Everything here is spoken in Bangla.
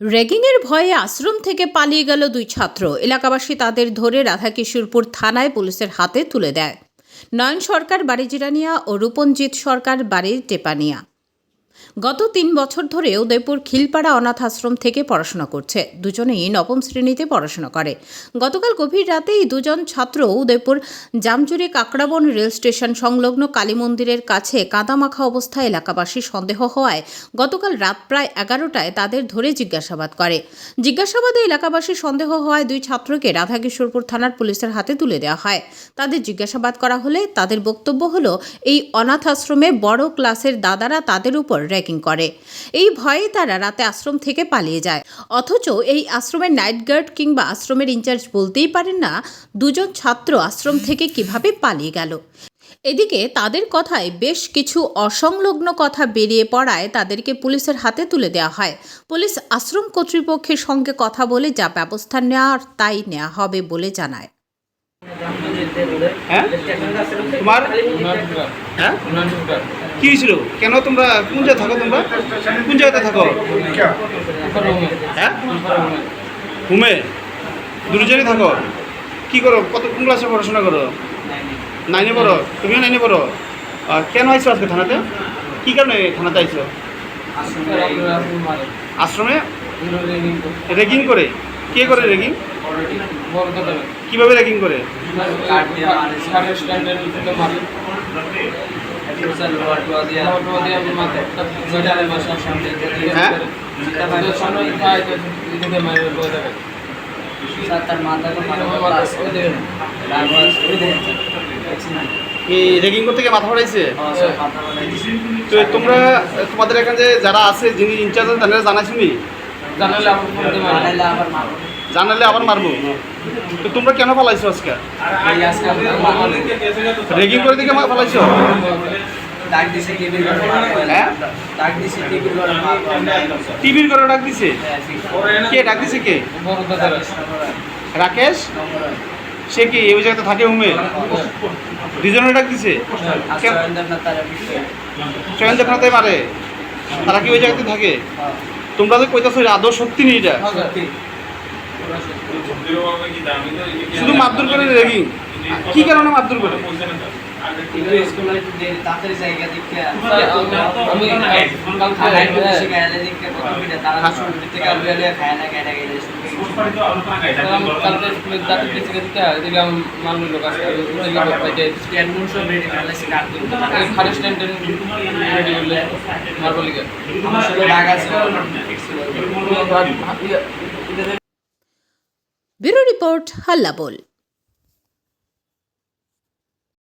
র্যাগিংয়ের ভয়ে আশ্রম থেকে পালিয়ে গেল দুই ছাত্র। এলাকাবাসী তাদের ধরে রাধাকিশোরপুর থানায় পুলিশের হাতে তুলে দেয়। নয়ন সরকার, বাড়ি জিরানিয়া ও রূপনজিৎ সরকার, বাড়ি টেপানিয়া। গত তিন বছর ধরে উদয়পুর খিলপাড়া অনাথ আশ্রম থেকে পড়াশোনা করছে। দুজনেই নবম শ্রেণীতে পড়াশোনা করে। গতকাল গভীর রাতে এই দুজন ছাত্র উদয়পুর জামজুরি কাকড়াবন রেল স্টেশন সংলগ্ন কালী মন্দিরের কাছে কাদামাখা অবস্থায় এলাকাবাসী সন্দেহ হওয়ায় গতকাল রাত প্রায় এগারোটায় তাদের ধরে জিজ্ঞাসাবাদ করে। জিজ্ঞাসাবাদে এলাকাবাসী সন্দেহ হওয়ায় দুই ছাত্রকে রাধাকিশোরপুর থানার পুলিশের হাতে তুলে দেওয়া হয়। তাদের জিজ্ঞাসাবাদ করা হলে তাদের বক্তব্য হলো, এই অনাথ আশ্রমে বড় ক্লাসের দাদারা তাদের উপর র্যাগিং করে। এই ভয়ে তারা রাতে আশ্রম থেকে পালিয়ে যায়। অথচ এই আশ্রমের নাইট গার্ড কিংবা আশ্রমের ইনচার্জ বলতেই পারেন না দুজন ছাত্র আশ্রম থেকে কীভাবে পালিয়ে গেল। এদিকে তাদের কথায় বেশ কিছু অসংলগ্ন কথা বেরিয়ে পড়ায় তাদেরকে পুলিশের হাতে তুলে দেওয়া হয়। পুলিশ আশ্রম কর্তৃপক্ষের সঙ্গে কথা বলে যা ব্যবস্থা নেওয়ার তাই নেওয়া হবে বলে জানায়। হ্যাঁ? তোমার হ্যাঁ? কি হয়েছিল? কেন তোমরা কোন জায়গায় থাকো তোমরা? কোন জায়গাতে থাকো? হ্যাঁ? ঘুমে দুজনে থাকো। কি করো? কত, কোন ক্লাসে পড়াশোনা করো? নাইনে পড়ো? তুমিও নাইনে পড়ো? কেন আইছো আজকে থানাতে? কি কারণে থানাতে আইছো? আশ্রমে? রেগিং করে। কে করে রেগিং? কীভাবে রেগিং করে? রেগিং করতে গিয়ে মাথা ফাটাইছে? তো তোমরা তোমাদের এখানে যারা আছে যিনি ইনচার্জ তাদের জানাইছিনি? জানালে আবার মারবো। তো তোমরা কেন পালাইছো আজকে? রেগিং করে দিকে পালাইছো হ্যাঁ টিভির করে ডাক দিছে কে ডাক দিছে কে? রাকেশ? সে কি এই জায়গাতে থাকে হুমে? দুজনে ডাক দিছে? চয়ন দেবনাথে মারে। তারা কি ওই জায়গাতে থাকে? তোমরা যে কইতাছো এটা আদৌ সত্যি নেই এটা? শুধু মারধর করে রেগিং। কি কারণে মারধর করে? ব্যুরো রিপোর্ট হাল্লা বল